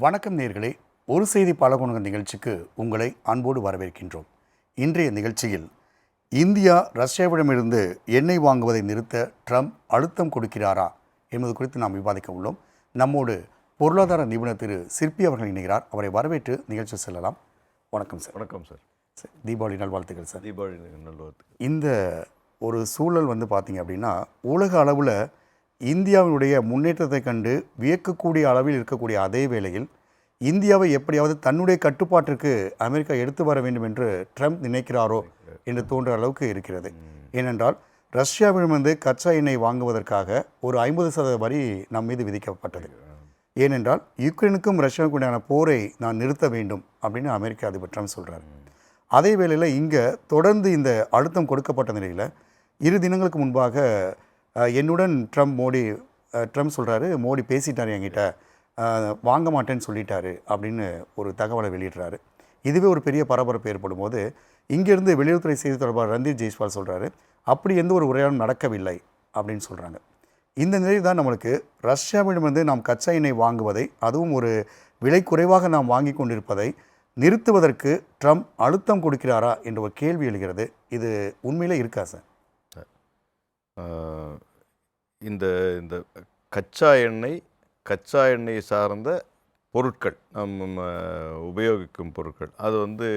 வணக்கம் நேர்களே. ஒரு செய்தி பலகுணங்க நிகழ்ச்சிக்கு உங்களை அன்போடு வரவேற்கின்றோம். இன்றைய நிகழ்ச்சியில் இந்தியா ரஷ்யாவிடமிருந்து எண்ணெய் வாங்குவதை நிறுத்த ட்ரம்ப் அழுத்தம் கொடுக்கிறாரா என்பது குறித்து நாம் விவாதிக்க உள்ளோம். நம்மோடு பொருளாதார நிபுணர் திரு சிற்பி அவர்கள் இணைகிறார். அவரை வரவேற்று நிகழ்ச்சி செல்லலாம். வணக்கம் சார். வணக்கம் சார். சார், தீபாவளி நல்வாழ்த்துக்கள் சார். தீபாவளி நல்லுவத்துக்கு இந்த ஒரு சூழல் வந்து பார்த்தீங்க அப்படின்னா உலக அளவில் இந்தியாவினுடைய முன்னேற்றத்தை கண்டு வியக்கக்கூடிய அளவில் இருக்கக்கூடிய அதே வேளையில் இந்தியாவை எப்படியாவது தன்னுடைய கட்டுப்பாட்டிற்கு அமெரிக்கா எடுத்து வர வேண்டும் என்று ட்ரம்ப் நினைக்கிறாரோ என்று தோன்ற அளவுக்கு இருக்கிறது. ஏனென்றால் ரஷ்யாவிடமிருந்து கச்சா எண்ணெய் வாங்குவதற்காக ஒரு ஐம்பது சதவீத வரி நம் மீது விதிக்கப்பட்டது. ஏனென்றால் யுக்ரைனுக்கும் ரஷ்யாவுக்கும் உண்டான போரை நான் நிறுத்த வேண்டும் அப்படின்னு அமெரிக்க அதிபர் ட்ரம்ப் சொல்கிறார் அதே வேளையில் இங்கே தொடர்ந்து இந்த அழுத்தம் கொடுக்கப்பட்ட நிலையில் இரு தினங்களுக்கு முன்பாக என்னுடன் ட்ரம்ப் மோடி ட்ரம்ப் சொல்கிறாரு மோடி பேசிட்டார் என்கிட்ட. வாங்க மாட்டேன்னு சொல்லிட்டாரு அப்படின்னு ஒரு தகவலை வெளியிடுறாரு. இதுவே ஒரு பெரிய பரபரப்பு ஏற்படும் போது இங்கேருந்து வெளியுறவுத்துறை செய்தி தொடர்பாளர் ரந்தீப் ஜெய்ஸ்வால் சொல்கிறாரு அப்படி எந்த ஒரு உரையாடலும் நடக்கவில்லை அப்படின்னு சொல்கிறாங்க இந்த நிலையில் தான் நம்மளுக்கு ரஷ்யாவிடமிருந்து நாம் கச்சா எண்ணெய் வாங்குவதை அதுவும் ஒரு விலை குறைவாக நாம் வாங்கி கொண்டிருப்பதை நிறுத்துவதற்கு ட்ரம்ப் அழுத்தம் கொடுக்கிறாரா என்ற ஒரு கேள்வி எழுகிறது. இது உண்மையிலே இருக்கா சார்? இந்த இந்த கச்சா எண்ணெய் கச்சா எண்ணெய் சார்ந்த பொருட்கள் நம்ம உபயோகிக்கும் பொருட்கள். அது வந்து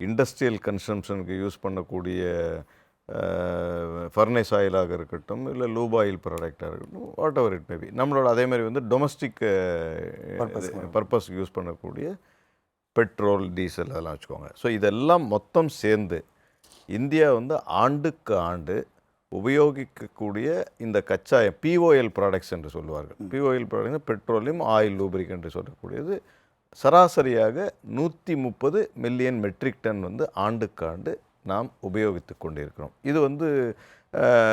இண்டஸ்ட்ரியல் கன்சம்ஷனுக்கு யூஸ் பண்ணக்கூடிய ஃபர்னேஸ் ஆயிலாக இருக்கட்டும் இல்லை லூப் ஆயில் ப்ராடக்டாக இருக்கட்டும் வாட் எவர் இட் மேபி நம்மளோட அதே மாதிரி வந்து டொமஸ்டிக். பர்பஸ்க்கு யூஸ் பண்ணக்கூடிய. பெட்ரோல் டீசல் அதெல்லாம் வச்சுக்கோங்க. ஸோ இதெல்லாம் மொத்தம் சேர்ந்து இந்தியா வந்து ஆண்டுக்கு ஆண்டு உபயோகிக்கக்கூடிய இந்த கச்சா பிஓஎல் ப்ராடக்ட்ஸ் என்று சொல்லுவார்கள். பிஓஎல் ப்ராடக்ட் பெட்ரோலியம் ஆயில் லூப்ரிக் என்று சொல்லக்கூடியது. சராசரியாக நூற்றி முப்பது மில்லியன் மெட்ரிக் டன் வந்து ஆண்டுக்கு ஆண்டு நாம் உபயோகித்து கொண்டிருக்கிறோம். இது வந்து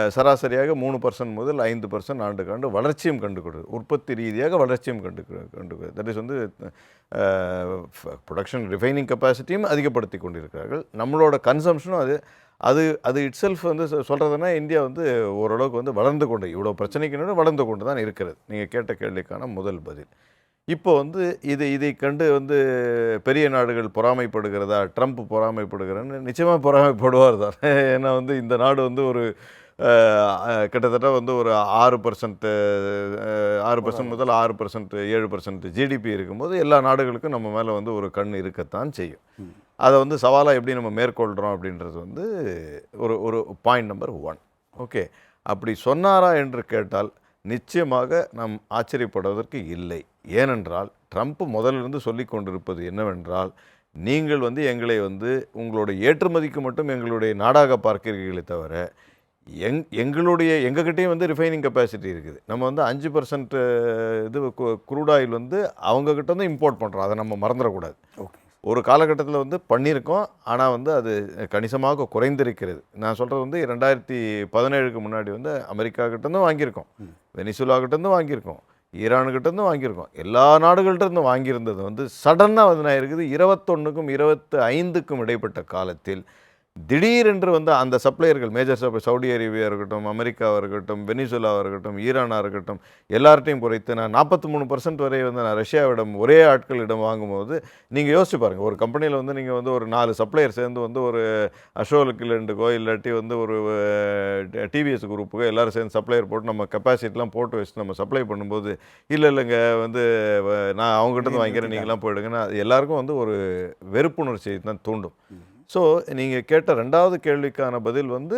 சராசரியாக மூணு பர்சன்ட் முதல் ஐந்து பர்சன்ட் ஆண்டுக்கு ஆண்டு வளர்ச்சியும் கண்டுக்கொடு உற்பத்தி ரீதியாக வளர்ச்சியும் கண்டு கண்டு தட் இஸ் வந்து ப்ரொடக்ஷன் ரிஃபைனிங் கெப்பாசிட்டியும் அதிகப்படுத்தி கொண்டிருக்கிறார்கள். நம்மளோட கன்சம்ஷனும் அது அது அது இட் செல்ஃப் வந்து சொ- இந்தியா வந்து ஓரளவுக்கு வந்து வளர்ந்து கொண்டு இவ்வளோ பிரச்சனைக்கு வளர்ந்து கொண்டு தான் இருக்கிறது. நீங்கள் கேட்ட கேள்விக்கான முதல் பதில். இப்போ வந்து இது இதை கண்டு வந்து பெரிய நாடுகள் பொறாமைப்படுகிறதா ட்ரம்ப் பொறாமைப்படுகிறன்னு நிச்சயமாக பொறாமைப்படுவார் தான். ஏன்னா வந்து இந்த நாடு வந்து ஒரு கிட்டத்தட்ட வந்து ஒரு ஆறு பர்சன்ட் ஆறு பர்சன்ட் முதல் ஆறு பர்சன்ட் ஏழு பர்சன்ட் ஜிடிபி இருக்கும்போது எல்லா நாடுகளுக்கும் நம்ம மேலே வந்து ஒரு கண் இருக்கத்தான் செய்யும். அதை வந்து சவாலாக எப்படி நம்ம மேற்கொள்கிறோம் அப்படின்றது வந்து ஒரு ஒரு பாயிண்ட் நம்பர் ஒன் ஓகே அப்படி சொன்னாரா என்று கேட்டால் நிச்சயமாக நாம் ஆச்சரியப்படுவதற்கு இல்லை. ஏனென்றால் ட்ரம்ப் முதலிருந்து சொல்லி கொண்டிருப்பது என்னவென்றால் நீங்கள் வந்து எங்களை வந்து உங்களுடைய ஏற்றுமதிக்கு மட்டும் எங்களுடைய நாடாக பார்க்கிறீர்களே தவிர எங் எங்களுடைய எங்ககிட்டயும் வந்து ரிஃபைனிங் கெப்பாசிட்டி இருக்குது. நம்ம வந்து அஞ்சு பர்சன்ட் இது குரூட் ஆயில் வந்து அவங்கக்கிட்ட வந்து இம்போர்ட் பண்ணுறோம் அதை நம்ம மறந்துடக்கூடாது. ஓகே. ஒரு காலகட்டத்தில் வந்து பண்ணியிருக்கோம். ஆனால் வந்து அது கணிசமாக குறைந்திருக்கிறது. நான் சொல்கிறது வந்து ரெண்டாயிரத்தி பதினேழுக்கு முன்னாடி வந்து அமெரிக்கா கிட்டேருந்து வாங்கியிருக்கோம். வெனிசுலா கிட்டேருந்து வாங்கியிருக்கோம். ஈரானுக்கிட்டேருந்து வாங்கியிருக்கோம். எல்லா நாடுகள்கிட்டருந்து வாங்கியிருந்தது வந்து சடனாக வந்து நான் இருக்குது. இருபத்தொன்றுக்கும் இருபத்து ஐந்துக்கும் இடைப்பட்ட காலத்தில் திடீரென்று வந்து அந்த சப்ளையர்கள் மேஜர் சப்ளை சவுடி அரேபியா இருக்கட்டும் அமெரிக்காவாக இருக்கட்டும் வெனிசுலாவாக இருக்கட்டும் ஈரானாக இருக்கட்டும் எல்லார்ட்டையும் குறைத்து நான் நாற்பத்தி மூணு பர்சன்ட் வரை வந்து நான் ரஷ்யாவிடம் ஒரே ஆட்களிடம் வாங்கும்போது நீங்கள் யோசிச்சு பாருங்கள் ஒரு கம்பெனியில் வந்து நீங்கள் வந்து ஒரு நாலு சப்ளையர் சேர்ந்து வந்து ஒரு அசோலுக்கு ரெண்டுக்கோ இல்லாட்டி வந்து ஒரு டிவிஎஸ் குரூப்புக்கோ எல்லாரும் சேர்ந்து சப்ளையர் போட்டு நம்ம கெப்பாசிட்டிலாம் போட்டு வச்சு நம்ம சப்ளை பண்ணும்போது இல்லை இல்லைங்க வந்து நான் அவங்ககிட்ட வாங்கிக்கிறேன் நீங்களாம் போயிடுங்கன்னா அது எல்லாருக்கும் வந்து ஒரு வெறுப்புணர்ச்சியை தான் தூண்டும் ஸோ நீங்கள் கேட்ட ரெண்டாவது கேள்விக்கான பதில் வந்து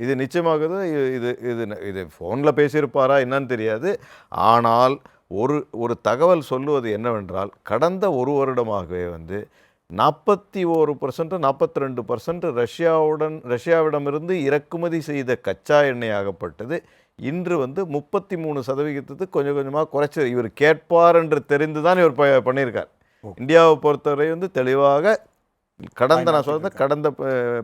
இது நிச்சயமாக இது இது இது இது ஃபோனில் பேசியிருப்பாரா என்னன்னு தெரியாது. ஆனால் ஒரு ஒரு தகவல் சொல்லுவது என்னவென்றால் கடந்த ஒரு வருடமாகவே வந்து நாற்பத்தி ஒரு பர்சன்ட் நாற்பத்தி ரெண்டு பர்சன்ட் ரஷ்யாவுடன் ரஷ்யாவிடமிருந்து இறக்குமதி செய்த கச்சா எண்ணெய் ஆகப்பட்டது. இன்று வந்து முப்பத்தி மூணு சதவிகிதத்துக்கு கொஞ்சம் கொஞ்சமாக குறைச்சி இவர் கேட்பார் என்று தெரிந்து தான் இவர் ப- பண்ணியிருக்கார். இந்தியாவை பொறுத்தவரை வந்து தெளிவாக கடந்த நான் சொல்றது கடந்த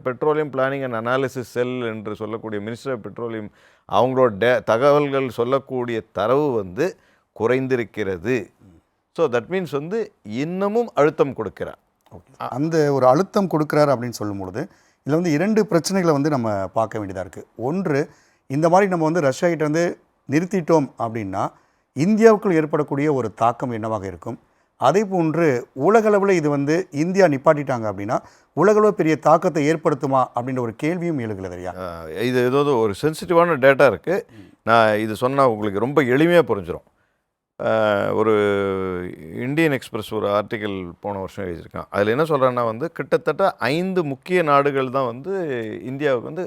petroleum planning and analysis cell என்று சொல்லக்கூடிய மினிஸ்டர் ஆஃப் பெட்ரோலியம் அவங்களோட டே தகவல்கள் சொல்லக்கூடிய தரவு வந்து குறைந்திருக்கிறது. ஸோ தட் மீன்ஸ் வந்து இன்னமும் அழுத்தம் கொடுக்கிறார். அந்த ஒரு அழுத்தம் கொடுக்குறாரு அப்படின்னு சொல்லும் பொழுது இதில் வந்து இரண்டு பிரச்சனைகளை வந்து நம்ம பார்க்க வேண்டியதாக இருக்குது ஒன்று இந்த மாதிரி நம்ம வந்து ரஷ்யா கிட்ட வந்து நிறுத்திட்டோம் அப்படின்னா இந்தியாவுக்குள் ஏற்படக்கூடிய ஒரு தாக்கம் என்னவாக இருக்கும்? அதே போன்று உலகளவில் இது வந்து இந்தியா நிப்பாட்டிட்டாங்க அப்படின்னா உலகளவு பெரிய தாக்கத்தை ஏற்படுத்துமா அப்படின்ற ஒரு கேள்வியும் எழுகிறது ஐயா இது ஏதாவது ஒரு சென்சிட்டிவான டேட்டா இருக்குது நான் இது சொன்னால் உங்களுக்கு ரொம்ப எளிமையாக புரிஞ்சிடும் ஒரு இந்தியன் எக்ஸ்பிரஸ் ஒரு ஆர்டிக்கல் போன வருஷம் எழுதியிருக்கான். அதில் என்ன சொல்கிறேன்னா வந்து கிட்டத்தட்ட ஐந்து முக்கிய நாடுகள் தான் வந்து இந்தியாவுக்கு வந்து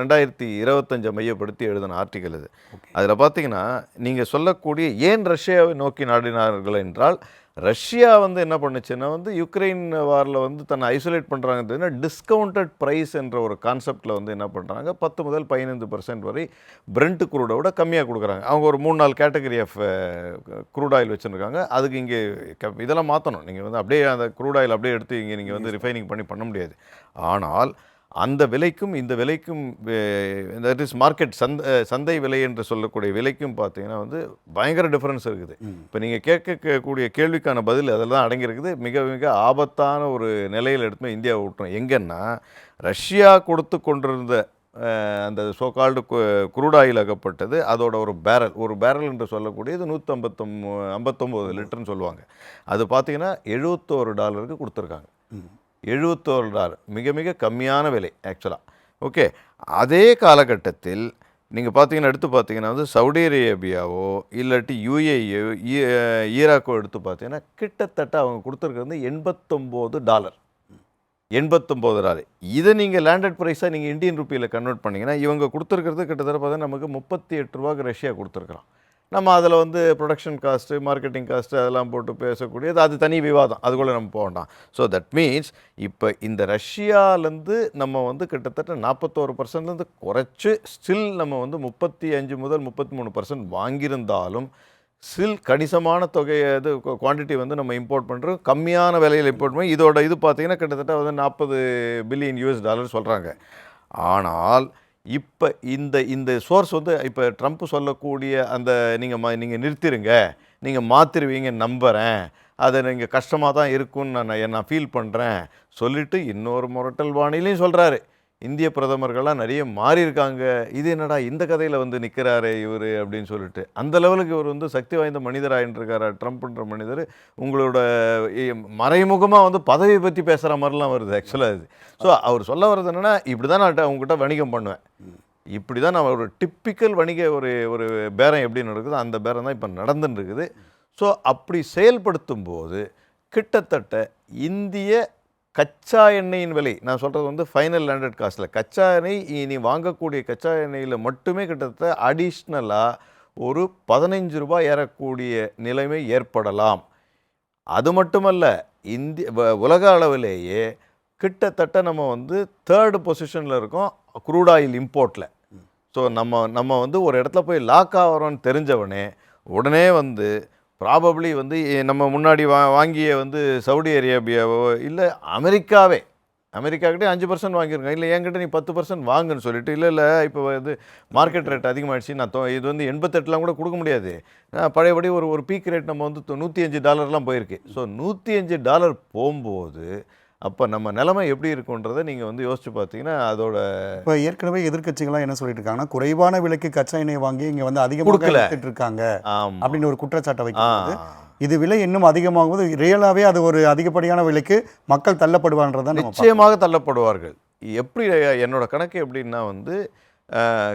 ரெண்டாயிரத்தி இருபத்தஞ்சை மையப்படுத்தி எழுதின ஆர்டிக்கல் இது. அதில் பார்த்தீங்கன்னா நீங்கள் சொல்லக்கூடிய ஏன் ரஷ்யாவை நோக்கி நாடினார்கள் என்றால் ரஷ்யா வந்து என்ன பண்ணுச்சுன்னா வந்து யுக்ரைன் வாரில் வந்து தன்னை ஐசோலேட் பண்ணுறாங்க டிஸ்கவுண்டட் ப்ரைஸ் என்ற ஒரு கான்செப்டில் வந்து என்ன பண்ணுறாங்க பத்து முதல் பதினைந்து பர்சன்ட் வரை பிரெண்ட் குரூடை விட கம்மியாக கொடுக்குறாங்க. அவங்க ஒரு மூணு நாலு கேட்டகரி ஆஃப் க்ரூட் ஆயில் வச்சுருக்காங்க. அதுக்கு இங்கே இதெல்லாம் மாற்றணும் நீங்கள் வந்து அப்படியே அந்த க்ரூட் ஆயில் அப்படியே எடுத்து இங்கே நீங்கள் வந்து ரிஃபைனிங் பண்ணி பண்ண முடியாது. ஆனால் அந்த விலைக்கும் இந்த விலைக்கும் தட் இஸ் மார்க்கெட் சந்தை சந்தை விலை என்று சொல்லக்கூடிய விலைக்கும் பார்த்தீங்கன்னா வந்து பயங்கர டிஃப்ரென்ஸ் இருக்குது. இப்போ நீங்கள் கேட்கக்கூடிய கேள்விக்கான பதில் அதில் தான் அடங்கியிருக்குது. மிக மிக ஆபத்தான ஒரு நிலையில் எடுத்து இந்தியாவை விட்டோம் எங்கன்னா ரஷ்யா கொடுத்து கொண்டிருந்த அந்த சோகால்டு குரூட் ஆயில் அகப்பட்டது. அதோட ஒரு பேரல் ஒரு பேரல் என்று சொல்லக்கூடியது நூற்றம்பத்தொம்போ ஐம்பத்தொம்போது லிட்டர்னு சொல்லுவாங்க. அது பார்த்தீங்கன்னா எழுபத்தோரு டாலருக்கு கொடுத்துருக்காங்க. எழுபத்தோரு டாலர் மிக மிக கம்மியான விலை ஆக்சுவலாக ஓகே அதே காலகட்டத்தில் நீங்கள் பார்த்தீங்கன்னா எடுத்து பார்த்தீங்கன்னா வந்து சவுதி அரேபியாவோ இல்லாட்டி யுஏஇ ஈராக்கோ எடுத்து பார்த்தீங்கன்னா கிட்டத்தட்ட அவங்க கொடுத்துருக்கிறது வந்து எண்பத்தொம்போது டாலர். எண்பத்தொம்போது டாலர். இதை நீங்கள் லேண்டட் ப்ரைஸாக நீங்கள் இந்தியன் ருப்பியில் கன்வெர்ட் பண்ணிங்கன்னா இவங்க கொடுத்துருக்கிறது கிட்டத்தட்ட பார்த்தா நமக்கு முப்பத்தி எட்டு ரூபாய்க்கு ரஷ்யா கொடுத்துருக்குறோம் நம்ம அதில் வந்து ப்ரொடக்ஷன் காஸ்ட்டு மார்க்கெட்டிங் காஸ்ட்டு அதெல்லாம் போட்டு பேசக்கூடியது அது தனி விவாதம். அதுக்குள்ளே நம்ம போக வேண்டாம். ஸோ தட் மீன்ஸ் இப்போ இந்த ரஷ்யாலேருந்து நம்ம வந்து கிட்டத்தட்ட நாற்பத்தோரு பர்சன்ட்லேருந்து குறைச்சி ஸ்டில் நம்ம வந்து முப்பத்தி அஞ்சு முதல் முப்பத்தி மூணு பர்சன்ட் வாங்கியிருந்தாலும் ஸ்டில் கணிசமான தொகையை இது குவான்டிட்டி வந்து நம்ம இம்போர்ட் பண்ணுறோம் கம்மியான விலையில் இம்போர்ட் பண்ணி இதோட இது பார்த்திங்கன்னா கிட்டத்தட்ட வந்து நாற்பது பில்லியன் யூஎஸ் டாலர் சொல்கிறாங்க ஆனால் இப்போ இந்த இந்த சோர்ஸ் வந்து இப்போ ட்ரம்ப் சொல்லக்கூடிய அந்த நீங்கள் ம நீங்கள் நிறுத்திடுங்க நீங்கள் மாற்றிடுவீங்க நம்புகிறேன் அதை நீங்கள் கஷ்டமாக தான் இருக்கும்னு நான் நான் ஃபீல் பண்ணுறேன் சொல்லிவிட்டு இன்னொரு முரட்டல் வானிலையும் சொல்கிறாரு இந்திய பிரதமர்கள்லாம் நிறைய மாறி இருக்காங்க இது என்னடா இந்த கதையில் வந்து நிற்கிறாரு இவர் அப்படின்னு சொல்லிட்டு. அந்த லெவலுக்கு இவர் வந்து சக்தி வாய்ந்த மனிதராயின்னு இருக்காரா ட்ரம்ப்ன்ற மனிதர். உங்களோட மறைமுகமாக வந்து பதவியை பற்றி பேசுகிற மாதிரிலாம் வருது ஆக்சுவலாக இது. ஸோ அவர் சொல்ல வர்றது என்னென்னா இப்படி தான் நான் உங்ககிட்ட வணிகம் பண்ணுவேன். இப்படி தான் நான் ஒரு டிப்பிக்கல் வணிக ஒரு ஒரு பேரம் எப்படி நடக்குதோ அந்த பேரம் தான் இப்போ நடந்துன்னு இருக்குது. ஸோ அப்படி செயல்படுத்தும் போது கிட்டத்தட்ட இந்திய கச்சா எண்ணெயின் விலை நான் சொல்கிறது வந்து ஃபைனல் லேண்டட் காஸ்ட்டில் கச்சா எண்ணெய் இனி வாங்கக்கூடிய கச்சா எண்ணெயில் மட்டுமே கிட்டத்தட்ட அடிஷ்னலாக ஒரு பதினைஞ்சு ரூபாய் ஏறக்கூடிய நிலைமை ஏற்படலாம். அது மட்டுமல்ல இந்திய வ- உலக அளவிலேயே கிட்டத்தட்ட நம்ம வந்து தேர்டு பொசிஷனில் இருக்கோம் க்ரூட் ஆயில் இம்போர்ட்டில் ஸோ நம்ம நம்ம வந்து ஒரு இடத்துல போய் லாக் ஆகிறோன்னு தெரிஞ்சவனே உடனே வந்து ப்ராபப்ளி வந்து நம்ம முன்னாடி வா வாங்கிய வந்து சவுதி அரேபியாவோ இல்லை அமெரிக்காவே அமெரிக்காக்கிட்டே அஞ்சு பர்சன்ட் வாங்கியிருக்கோம் இல்லை என்கிட்ட நீ பத்து பர்சன்ட் வாங்குன்னு சொல்லிட்டு இல்லை இல்லை இப்போ வந்து மார்க்கெட் ரேட் அதிகமாகிடுச்சு நான் இது வந்து எண்பத்தெட்டுலாம் கூட கொடுக்க முடியாது. பழையபடி ஒரு ஒரு பீக் ரேட் நம்ம வந்து தொ- நூற்றி அஞ்சு டாலர்லாம் போயிருக்கு. ஸோ நூற்றி அஞ்சு டாலர் போகும்போது அப்போ நம்ம நிலைமை எப்படி இருக்குன்றதை நீங்கள் வந்து யோசிச்சு பார்த்தீங்கன்னா அதோட இப்போ ஏற்கனவே எதிர்க்கட்சிகள்லாம் என்ன சொல்லிட்டு இருக்காங்கன்னா குறைவான விலைக்கு கச்சா எண்ணெய் வாங்கி இங்க வந்து அதிகமாக கொடுக்கல. வித்துட்டு இருக்காங்க அப்படின்னு ஒரு குற்றச்சாட்டை ஆ வைக்கும்போது இது விலை இன்னும் அதிகமாகும்போது ரியலாகவே அது ஒரு அதிகப்படியான விலைக்கு மக்கள் தள்ளப்படுவான்றதான். நிச்சயமாக தள்ளப்படுவார்கள் எப்படி என்னோட கணக்கு எப்படின்னா வந்து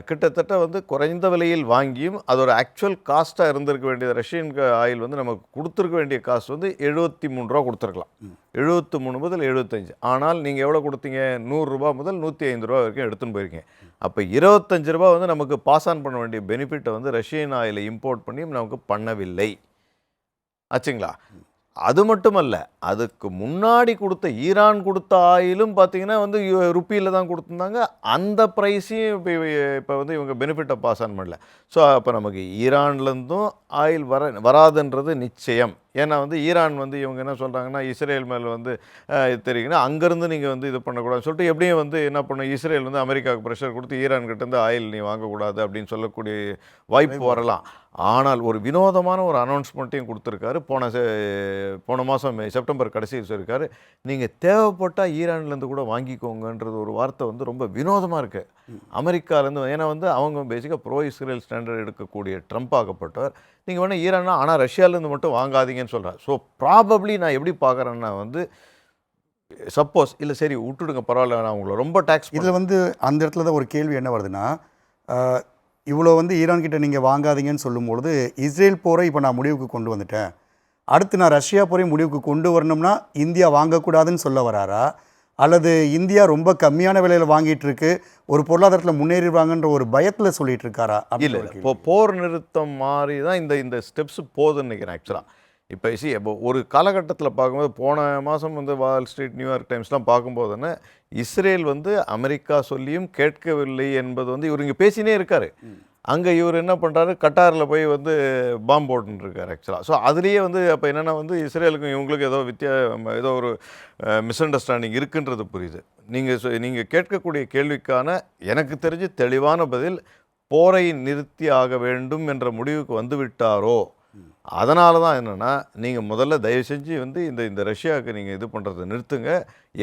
கிட்டத்தட்ட வந்து குறைந்த விலையில் வாங்கியும் அதோட ஆக்சுவல் காஸ்ட்டாக இருந்திருக்க வேண்டியது. ரஷ்யன் ஆயில் வந்து நமக்கு கொடுத்துருக்க வேண்டிய காஸ்ட் வந்து எழுபத்தி மூணு ரூபா கொடுத்துருக்கலாம். எழுபத்தி மூணு முதல் எழுபத்தஞ்சு ஆனால் நீங்கள் எவ்வளோ கொடுத்தீங்க? நூறுரூபா முதல் நூற்றி ஐந்து ரூபா வரைக்கும் எடுத்துன்னு போயிருக்கீங்க. அப்போ இருபத்தஞ்சு ரூபா வந்து நமக்கு பாஸ் ஆன் பண்ண வேண்டிய பெனிஃபிட்டை வந்து ரஷ்யன் ஆயிலை இம்போர்ட் பண்ணி நமக்கு பண்ணவில்லை. ஆச்சுங்களா? அது மட்டுமல்ல அதுக்கு முன்னாடி கொடுத்த ஈரான் கொடுத்த ஆயிலும் பார்த்தீங்கன்னா வந்து ருப்பியில் தான் கொடுத்துருந்தாங்க. அந்த ப்ரைஸையும் இப்போ இப்போ வந்து இவங்க பெனிஃபிட்டை பாஸ் ஆன் பண்ணல. ஸோ அப்போ நமக்கு ஈரான்லேருந்தும் ஆயில் வர வராதுன்றது நிச்சயம். ஏன்னா வந்து ஈரான் வந்து இவங்க என்ன சொல்கிறாங்கன்னா இஸ்ரேல் மேலே வந்து தெரியுங்கன்னா அங்கேருந்து நீங்கள் வந்து இது பண்ணக்கூடாதுன்னு சொல்லிட்டு எப்படியும் வந்து என்ன பண்ணும் இஸ்ரேல் வந்து அமெரிக்காவுக்கு ப்ரெஷர் கொடுத்து ஈரான் கிட்டேருந்து ஆயில் நீ வாங்கக்கூடாது அப்படின்னு சொல்லக்கூடிய வாய்ப்பு வரலாம். ஆனால் ஒரு வினோதமான ஒரு அனௌன்ஸ்மெண்ட்டையும் கொடுத்துருக்காரு. போன போன மாதம் செப்டம்பர் கடைசியில் சொல்லியிருக்காரு. நீங்கள் தேவைப்பட்டால் ஈரான்லேருந்து கூட வாங்கிக்கோங்கன்றது ஒரு வார்த்தை வந்து ரொம்ப வினோதமாக இருக்குது அமெரிக்காலேருந்து ஏன்னா வந்து அவங்க பேசிக்காக ப்ரோ இஸ்ரேல் ஸ்டாண்டர்ட் எடுக்கக்கூடிய ட்ரம்ப் ஆகப்பட்டவர். நீங்கள் வேணால் ஈரானா ஆனால் ரஷ்யாவிலேருந்து மட்டும் வாங்காதீங்கன்னு சொல்கிறார் ஸோ ப்ராபப்ளி நான் எப்படி பார்க்குறேன்னா வந்து சப்போஸ் இல்லை சரி விட்டுடுங்க பரவாயில்ல நான் உங்களை ரொம்ப டேக்ஸ் இதில் வந்து அந்த இடத்துல தான் ஒரு கேள்வி என்ன வருதுன்னா இவ்வளோ வந்து ஈரான் கிட்ட நீங்கள் வாங்காதீங்கன்னு சொல்லும்பொழுது இஸ்ரேல் போரை இப்போ நான் முடிவுக்கு கொண்டு வந்துட்டேன். அடுத்து நான் ரஷ்யா போரை முடிவுக்கு கொண்டு வரணும்னா இந்தியா வாங்கக்கூடாதுன்னு சொல்ல வராரா? அல்லது இந்தியா ரொம்ப கம்மியான விலையில் வாங்கிட்டு இருக்கு ஒரு பொருளாதாரத்தில் முன்னேறிடுவாங்கன்ற ஒரு பயத்தில் சொல்லிட்டு இருக்காரா இல்லை. இப்போ போர் நிறுத்தம் மாதிரி தான் இந்த இந்த ஸ்டெப்ஸ் போகுதுன்னு நினைக்கிறேன் ஆக்சுவலாக இப்போ சி இப்போ ஒரு காலகட்டத்தில் பார்க்கும்போது போன மாதம் வந்து வால் ஸ்ட்ரீட் நியூயார்க் டைம்ஸ்லாம் பார்க்கும்போது என்ன இஸ்ரேல் வந்து அமெரிக்கா சொல்லியும் கேட்கவில்லை என்பது வந்து இவர் இங்கே பேசினே இருக்காரு. அங்கே இவர் என்ன பண்ணுறாரு கட்டாரில் போய் வந்து பாம்பு போட்டுன்னு இருக்காரு ஆக்சுவலாக ஸோ அதுலேயே வந்து அப்போ என்னென்னா வந்து இஸ்ரேலுக்கும் இவங்களுக்கும் ஏதோ வித்தியா ஏதோ ஒரு மிஸ் அண்டர்ஸ்டாண்டிங் இருக்குன்றது புரியுது. நீங்கள் நீங்கள் கேட்கக்கூடிய கேள்விக்கான எனக்கு தெரிஞ்சு தெளிவான பதில் போரை நிறுத்தி ஆக வேண்டும் என்ற முடிவுக்கு வந்து விட்டாரோ அதனால தான் என்னென்னா நீங்கள் முதல்ல தயவு செஞ்சு வந்து இந்த இந்த ரஷ்யாவுக்கு நீங்கள் இது பண்ணுறதை நிறுத்துங்க.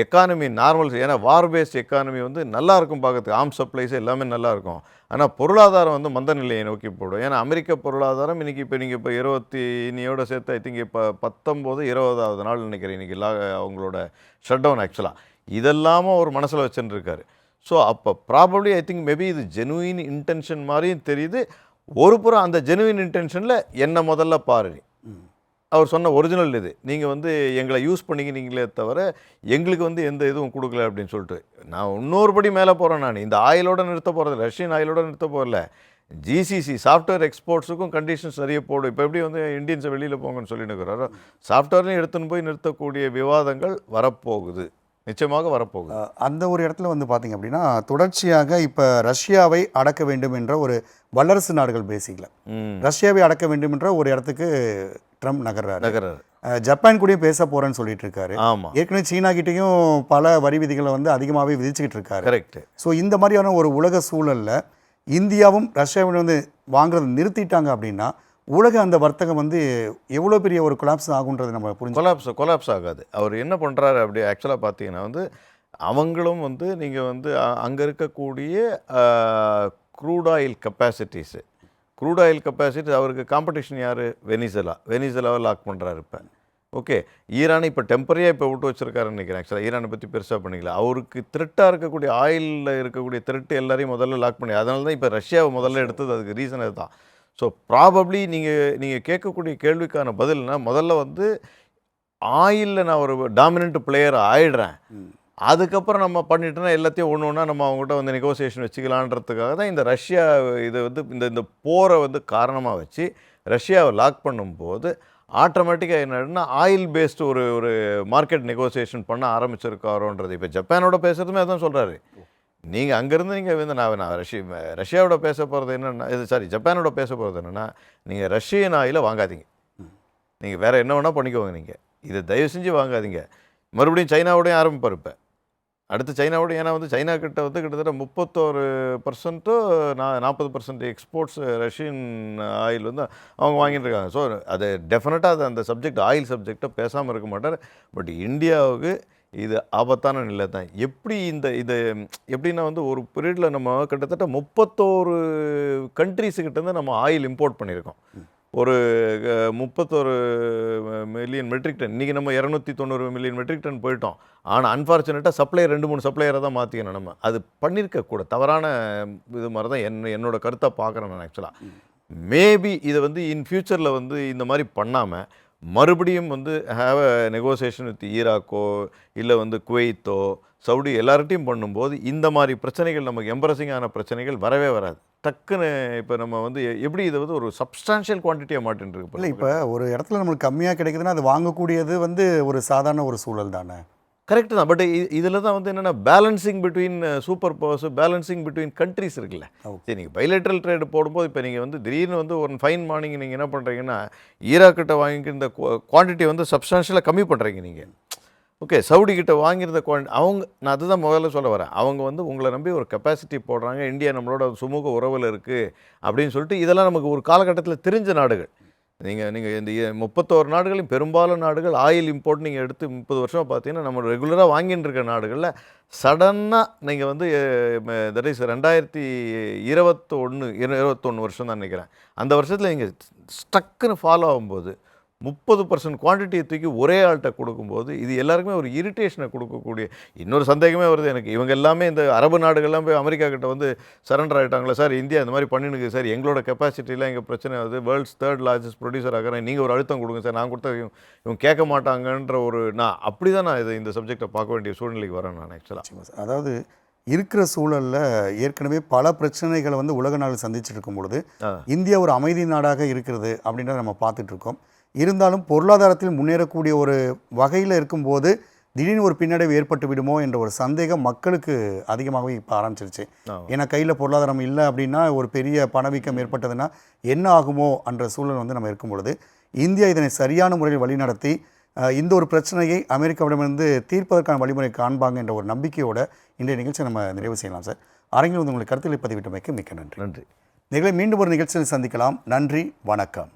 எக்கானமி நார்மல் ஏன்னா வார் பேஸ்ட் எக்கானமி வந்து நல்லா இருக்கும் பார்க்கறதுக்கு. ஆம் சப்ளைஸ் எல்லாமே நல்லா இருக்கும். ஆனால் பொருளாதாரம் வந்து மந்த நிலையை நோக்கி போடும். ஏன்னா அமெரிக்க பொருளாதாரம் இன்றைக்கி இப்போ நீங்கள் இப்போ இருபத்தி இன்னையோட சேர்த்து ஐ திங்க் இப்போ பத்தொம்போது இருபதாவது நாள் நினைக்கிறேன் இன்றைக்கி எல்லா அவங்களோட ஷட் டவுன் ஆக்சுவலாக இதெல்லாமும் அவர் மனசில் வச்சுன்னு இருக்காரு ஸோ அப்போ ப்ராபப்ளி ஐ திங்க் மேபி இது ஜெனுவின் இன்டென்ஷன் மாதிரியும் தெரியுது. ஒரு புறம் அந்த ஜெனுவின் இன்டென்ஷனில் என்னை முதல்ல பாரு. அவர் சொன்ன ஒரிஜினல் இது. நீங்கள் வந்து எங்களை யூஸ் பண்ணிக்கினீங்களே தவிர எங்களுக்கு வந்து எந்த இதுவும் கொடுக்கல அப்படின்னு சொல்லிட்டு. நான் இன்னொரு படி மேலே போகிறேன் நான். இந்த ஆயிலோட நிறுத்த போகிறது ரஷ்யன் ஆயிலோட நிறுத்த போகல ஜிசிசி சாஃப்ட்வேர் எக்ஸ்போர்ட்ஸுக்கும் கண்டிஷன்ஸ் நிறைய போடும் இப்போ எப்படி வந்து இந்தியன்ஸை வெளியில் போங்கன்னு சொல்லிட்டு இருக்கிறாரோ சாஃப்ட்வேர்லையும் எடுத்துன்னு போய் நிறுத்தக்கூடிய விவாதங்கள் வரப்போகுது. நிச்சயமாக வரப்போகுது. அந்த ஒரு இடத்துல வந்து பார்த்தீங்க அப்படின்னா தொடர்ச்சியாக இப்போ ரஷ்யாவை அடக்க வேண்டும் என்ற ஒரு வல்லரசு நாடுகள் பேசிக்கல. ரஷ்யாவை அடக்க வேண்டும் என்ற ஒரு இடத்துக்கு ட்ரம்ப் நகர்றாரு. நகராரு அஹ் ஜப்பான் கூடயும் பேச போறேன்னு சொல்லிட்டு இருக்காரு. ஏற்கனவே சீனா கிட்டேயும் பல வரி விதிகளை வந்து அதிகமாகவே விதிச்சுக்கிட்டு இருக்காரு. கரெக்ட் ஸோ இந்த மாதிரியான ஒரு உலக சூழல்ல இந்தியாவும் ரஷ்யாவும் வந்து வாங்குறதை நிறுத்திட்டாங்க அப்படின்னா உலக அந்த வர்த்தகம் வந்து எவ்வளோ பெரிய ஒரு கொலாப்ஸ் ஆகுன்றது நம்ம புரிஞ்சு கொலாப்ஸ் கொலாப்ஸ் ஆகாது. அவர் என்ன பண்ணுறாரு அப்படி ஆக்சுவலாக பார்த்தீங்கன்னா வந்து அவங்களும் வந்து நீங்கள் வந்து அங்கே இருக்கக்கூடிய crude oil capacities crude oil capacity அவருக்கு காம்படிஷன் யார்? வெனிசலா வெனிசலாவை லாக் பண்ணுறாரு இப்போ. ஓகே ஈரானை இப்போ டெம்பரரியாக இப்போ விட்டு வச்சுருக்காருன்னு நினைக்கிறேன். ஆக்சுவலாக ஈரானை பற்றி பெருசாக பண்ணிக்கல. அவருக்கு த்ரெட்டாக இருக்கக்கூடிய ஆயிலில் இருக்கக்கூடிய த்ரெட்டு எல்லாரையும் முதல்ல லாக் பண்ணி அதனால தான் இப்போ ரஷ்யாவை முதல்ல எடுத்தது அதுக்கு ரீசன் அதுதான். ஸோ ப்ராபப்ளி நீங்கள் நீங்கள் கேட்கக்கூடிய கேள்விக்கான பதில்னா முதல்ல வந்து ஆயிலில் நான் ஒரு டாமினன்ட் பிளேயர் ஆயிடுறேன். அதுக்கப்புறம் நம்ம பண்ணிட்டோன்னா எல்லாத்தையும் ஒன்று ஒன்றா நம்ம அவங்ககிட்ட வந்து நெகோசியேஷன் வச்சுக்கலான்றதுக்காக தான் இந்த ரஷ்யா இது வந்து இந்த இந்த போரை வந்து காரணமாக வச்சு ரஷ்யாவை லாக் பண்ணும்போது ஆட்டோமேட்டிக்காக என்னன்னா ஆயில் பேஸ்டு ஒரு ஒரு மார்க்கெட் நெகோசியேஷன் பண்ண ஆரம்பிச்சிருக்காரோன்றது. இப்போ ஜப்பானோட பேசுகிறதுமே அதான் சொல்கிறாரு நீங்கள் அங்கேருந்து நீங்கள் வந்து நான் நான் ரஷ்ய ரஷ்யாவோட பேச போகிறது என்னென்னா இது சாரி ஜப்பானோட பேச போகிறது என்னென்னா நீங்கள் ரஷ்யன் ஆயிலை வாங்காதீங்க. நீங்கள் வேறு என்ன வேணால் பண்ணிக்கோங்க நீங்கள் இதை தயவு செஞ்சு வாங்காதீங்க. மறுபடியும் சைனாவோடையும் ஆரம்பிப்பார் இப்போ. அடுத்து சைனாவோட ஏன்னா வந்து சைனா கிட்ட வந்து கிட்டத்தட்ட முப்பத்தோரு பர்சன்ட்டோ நான் நாற்பது பர்சன்ட் எக்ஸ்போர்ட்ஸ் ரஷ்யன் ஆயில் வந்து அவங்க வாங்கிட்டு இருக்காங்க. ஸோ அது டெஃபினட்டாக அது அந்த சப்ஜெக்ட் ஆயில் சப்ஜெக்டை பேசாமல் இருக்க மாட்டார். பட் இந்தியாவுக்கு இது ஆபத்தான நிலை தான் எப்படி இந்த இது எப்படின்னா வந்து ஒரு பீரியடில் நம்ம கிட்டத்தட்ட முப்பத்தோரு கண்ட்ரிஸுக்கிட்டேருந்து நம்ம ஆயில் இம்போர்ட் பண்ணியிருக்கோம். ஒரு முப்பத்தொரு மில்லியன் மெட்ரிக் டன் இன்றைக்கி நம்ம இரநூத்தி தொண்ணூறு மில்லியன் மெட்ரிக் டன் போயிட்டோம். ஆனால் அன்ஃபார்ச்சுனேட்டாக சப்ளை ரெண்டு மூணு சப்ளையரை தான் மாற்றிக்கணும் நம்ம. அது பண்ணியிருக்க கூட. தவறான இது மாதிரி தான் என் என்னோட கருத்தை பார்க்குறேன் நான் ஆக்சுவலாக மேபி இதை வந்து இன் ஃப்யூச்சரில் வந்து இந்த மாதிரி பண்ணாமல் மறுபடியும் வந்து ஹேவ் அ நெகோசியேஷன் வித் ஈராக்கோ இல்லை வந்து குவைத்தோ சவுடி எல்லார்ட்டையும் பண்ணும்போது இந்த மாதிரி பிரச்சனைகள் நமக்கு எம்பரசிங்கான பிரச்சனைகள் வரவே வராது. டக்குன்னு இப்போ நம்ம வந்து எப்படி இதை வந்து ஒரு சப்ஸ்டான்ஷியல் குவான்டிட்டியாக மாட்டின்னு இல்லை இப்போ ஒரு இடத்துல நம்மளுக்கு கம்மியாக கிடைக்குதுன்னா அது வாங்கக்கூடியது வந்து ஒரு சாதாரண ஒரு சூழல் தானே? கரெக்ட் தான். பட் இதில் தான் வந்து என்னென்னா balancing between super powers balancing between countries இருக்குல்ல. Okay. சரி நீங்கள் பைலேட்ரல் ட்ரேடு போடும்போது இப்போ நீங்கள் வந்து திடீர்னு வந்து ஒரு ஃபைன் மார்னிங் நீங்கள் என்ன பண்ணுறீங்கன்னா ஈராக்கிட்ட வாங்கிக்கிற குவான்டிட்டி வந்து சப்ஸ்டான்ஷியலாக கம்மி பண்ணுறீங்க நீங்கள் ஓகே சவுடி கிட்ட வாங்கியிருந்த குவான் அவங்க நான் அதுதான் முதல்ல சொல்ல வரேன். அவங்க வந்து உங்களை நம்பி ஒரு கெப்பாசிட்டி போடுறாங்க. இந்தியா நம்மளோட சுமூக உறவில் இருக்குது அப்படின்னு சொல்லிட்டு இதெல்லாம் நமக்கு ஒரு காலகட்டத்தில் தெரிஞ்ச நாடுகள். நீங்கள் நீங்கள் இந்த முப்பத்தோரு நாடுகளையும் பெரும்பாலும் நாடுகள் ஆயில் இம்போர்ட் நீங்கள் எடுத்து முப்பது வருஷமாக பார்த்தீங்கன்னா நம்ம ரெகுலராக வாங்கிட்டு இருக்க நாடுகளில் சடன்னாக நீங்கள் வந்து தட் இஸ் ரெண்டாயிரத்தி இருபத்தொன்று இருபத்தொன்று வருஷம் தான் நினைக்கிறேன். அந்த வருஷத்தில் நீங்கள் ஸ்டக்குன்னு ஃபாலோ ஆகும்போது முப்பது பர்சன்ட் குவான்டிட்டியை தூக்கி ஒரே ஆள்கிட்ட கொடுக்கும்போது இது எல்லாருக்குமே ஒரு இரிட்டேஷனை கொடுக்கக்கூடிய இன்னொரு சந்தேகமே வருது எனக்கு. இவங்க எல்லாமே இந்த அரபு நாடுகள்லாம் போய் அமெரிக்கா கிட்ட வந்து சரண்டர் ஆகிட்டாங்களா சார் இந்தியா இந்த மாதிரி பண்ணினுக்கு சார் எங்களோட கெப்பாசிட்டிலாம் எங்கள் பிரச்சனை ஆகுது வேர்ல்ட்ஸ் தேர்ட் லார்ஜஸ்ட் ப்ரொடியூசர் ஆகிறேன் நீங்கள் ஒரு அழுத்தம் கொடுங்க சார். நான் கொடுத்த இவங்க கேட்க மாட்டாங்கன்ற ஒரு நான் அப்படி தான் நான் இது இந்த சப்ஜெக்டை பார்க்க வேண்டிய சூழ்நிலைக்கு வரேன் நான் ஆக்சுவலாக. அதாவது இருக்கிற சூழலில் ஏற்கனவே பல பிரச்சனைகளை வந்து உலக நாடு சந்திச்சுட்டு இருக்கும் பொழுது. இந்தியா ஒரு அமைதி நாடாக இருக்கிறது அப்படின்றத நம்ம பார்த்துட்டு இருக்கோம். இருந்தாலும் பொருளாதாரத்தில் முன்னேறக்கூடிய ஒரு வகையில் இருக்கும்போது திடீர்னு ஒரு பின்னடைவு ஏற்பட்டு விடுமோ என்ற ஒரு சந்தேகம் மக்களுக்கு அதிகமாகவே இப்போ ஆரம்பிச்சிருச்சு. ஏன்னா கையில் பொருளாதாரம் இல்லை அப்படின்னா ஒரு பெரிய பணவீக்கம் ஏற்பட்டதுன்னா என்ன ஆகுமோ என்ற சூழல் வந்து நம்ம இருக்கும் பொழுது இந்தியா இதனை சரியான முறையில் வழிநடத்தி இந்த ஒரு பிரச்சனையை அமெரிக்காவிடமிருந்து தீர்ப்பதற்கான வழிமுறை காண்பாங்க என்ற ஒரு நம்பிக்கையோட இன்றைய நிகழ்ச்சியை நம்ம நிறைவு செய்யலாம் சார். அரங்கில் வந்து உங்களை கருத்துக்களை பதிவிட்டமைக்கு மிக்க நன்றி. நன்றி. நிகழை மீண்டும் ஒரு நிகழ்ச்சியில் சந்திக்கலாம். நன்றி. வணக்கம்.